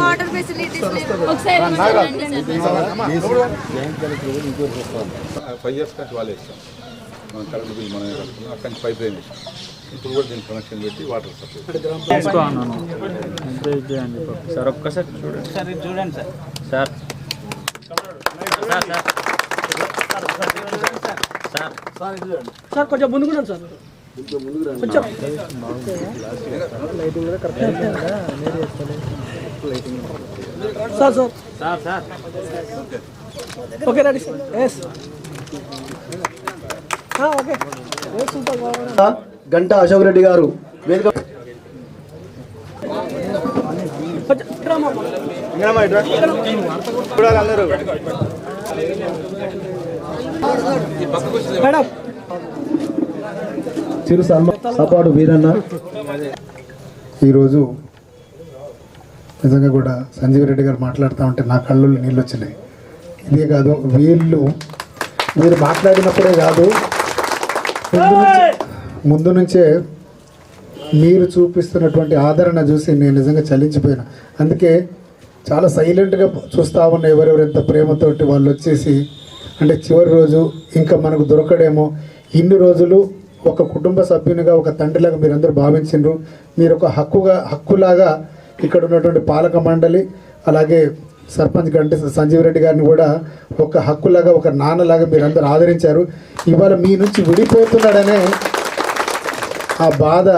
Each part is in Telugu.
వాటర్ ఫెసిలిటీస్ ఫైవ్ ఇయర్స్ నుంచి వాళ్ళే ఇస్తాం. మనం కరెంట్ బిల్ కట్టుకున్నాం. అక్కడి నుంచి పైప్ లైన్ ఇస్తాం ఇప్పుడు కూడా దీనికి కనెక్షన్ పెట్టి వాటర్ సప్లై సార్ ఒక్కసారి చూడండి. సార్ చూడండి sir. Sir. Sir sir sir. Sir కొంచెం ముందుకున్నాను సార్. కొంచెం sir sir sir sir okay ready sir S okay super Ganta Ashok Reddy garu వేదిక కొంచెం ఇక్కడ అమ్మా. మేడం చిరు సన్మా సపాటు వీరన్న. ఈరోజు నిజంగా కూడా సంజీవ్ రెడ్డి గారు మాట్లాడుతూ ఉంటే నా కళ్ళు నీళ్ళు వచ్చినాయి ఇదే కాదు వీళ్ళు మీరు మాట్లాడినప్పుడే కాదు ముందు నుంచే ముందు నుంచే మీరు చూపిస్తున్నటువంటి ఆదరణ చూసి నేను నిజంగా చలించిపోయినా. అందుకే చాలా సైలెంట్గా చూస్తూ ఉన్న ఎవరెవరు ఎంత ప్రేమతోటి వాళ్ళు వచ్చేసి అంటే చివరి రోజు ఇంకా మనకు దొరకడేమో ఇన్ని రోజులు ఒక కుటుంబ సభ్యునిగా ఒక తండ్రిలాగా మీరందరూ భావించిండ్రు మీరు ఒక హక్కుగా హక్కులాగా ఇక్కడ ఉన్నటువంటి పాలక మండలి అలాగే సర్పంచ్ గంట సంజీవ్ రెడ్డి గారిని కూడా ఒక హక్కులాగా ఒక నాన్నలాగా మీరందరూ ఆదరించారు. ఇవాళ మీ నుంచి విడిపోతున్నాడనే ఆ బాధ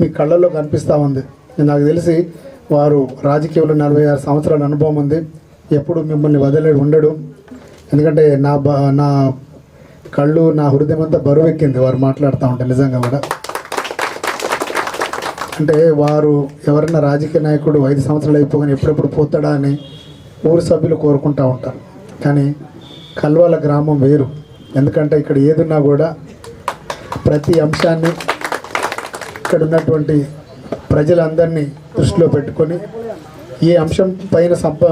మీ కళ్ళల్లో కనిపిస్తూ ఉంది. నాకు తెలిసి వారు రాజకీయంలో నలభై ఆరు సంవత్సరాల అనుభవం ఉంది. ఎప్పుడు మిమ్మల్ని వదలే ఉండడు. ఎందుకంటే నా బా నా కళ్ళు నా హృదయం అంతా బరువెక్కింది వారు మాట్లాడుతూ ఉంటే నిజంగా కూడా. అంటే వారు ఎవరైనా రాజకీయ నాయకుడు ఐదు సంవత్సరాలు అయిపోగానే ఎప్పుడెప్పుడు పోతాడా అని ఊరు సభ్యులు కోరుకుంటూ ఉంటారు. కానీ కల్వాల గ్రామం వేరు. ఎందుకంటే ఇక్కడ ఏదున్నా కూడా ప్రతి అంశాన్ని ఇక్కడ ఉన్నటువంటి ప్రజలందరినీ దృష్టిలో పెట్టుకొని ఈ అంశం పైన సంప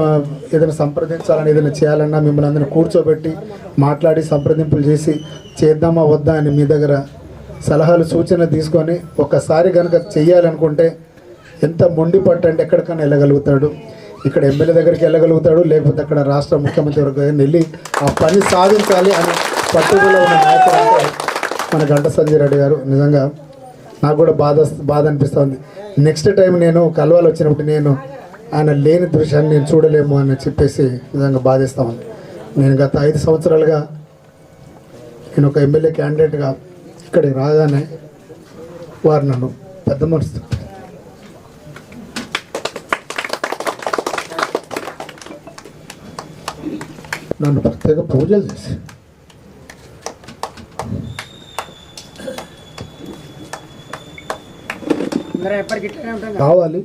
ఏదైనా సంప్రదించాలని ఏదైనా చేయాలన్నా మిమ్మల్ని అందరిని కూర్చోబెట్టి మాట్లాడి సంప్రదింపులు చేసి చేద్దామా వద్దా అని మీ దగ్గర సలహాలు సూచనలు తీసుకొని ఒక్కసారి కనుక చెయ్యాలనుకుంటే ఎంత మొండి పట్టు అంటే ఎక్కడికైనా వెళ్ళగలుగుతాడు. ఇక్కడ ఎమ్మెల్యే దగ్గరికి వెళ్ళగలుగుతాడు లేకపోతే అక్కడ రాష్ట్ర ముఖ్యమంత్రి వరకు వెళ్ళి ఆ పని సాధించాలి అని పట్టుదల ఉన్న నాయకుడు అంటే మన గంట సంజయ్ రెడ్డి గారు. నిజంగా నాకు కూడా బాధ బాధ అనిపిస్తుంది. నెక్స్ట్ టైం నేను కల్వాలు వచ్చినప్పుడు నేను ఆయన లేని దృశ్యాన్ని నేను చూడలేము అని చెప్పేసి నిజంగా బాధిస్తా ఉంది. నేను గత ఐదు సంవత్సరాలుగా నేను ఒక ఎమ్మెల్యే క్యాండిడేట్గా ఇక్కడికి రాగానే వారు నన్ను పెద్ద మనసు నన్ను ప్రత్యేక పూజలు చేసి కావాలి.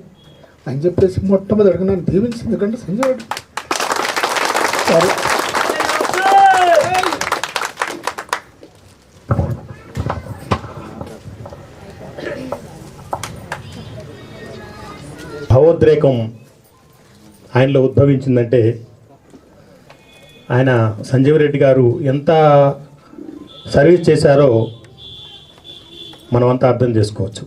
అని చెప్పేసి మొట్టమొదటిగా నన్ను దీవించింది ఎందుకంటే సంజయ్ రెడ్డి. సరే. భావోద్రేకం ఆయనలో ఉద్భవించిందంటే ఆయన సంజీవ్ రెడ్డి గారు ఎంత సర్వీస్ చేశారో మనమంతా అర్థం చేసుకోవచ్చు.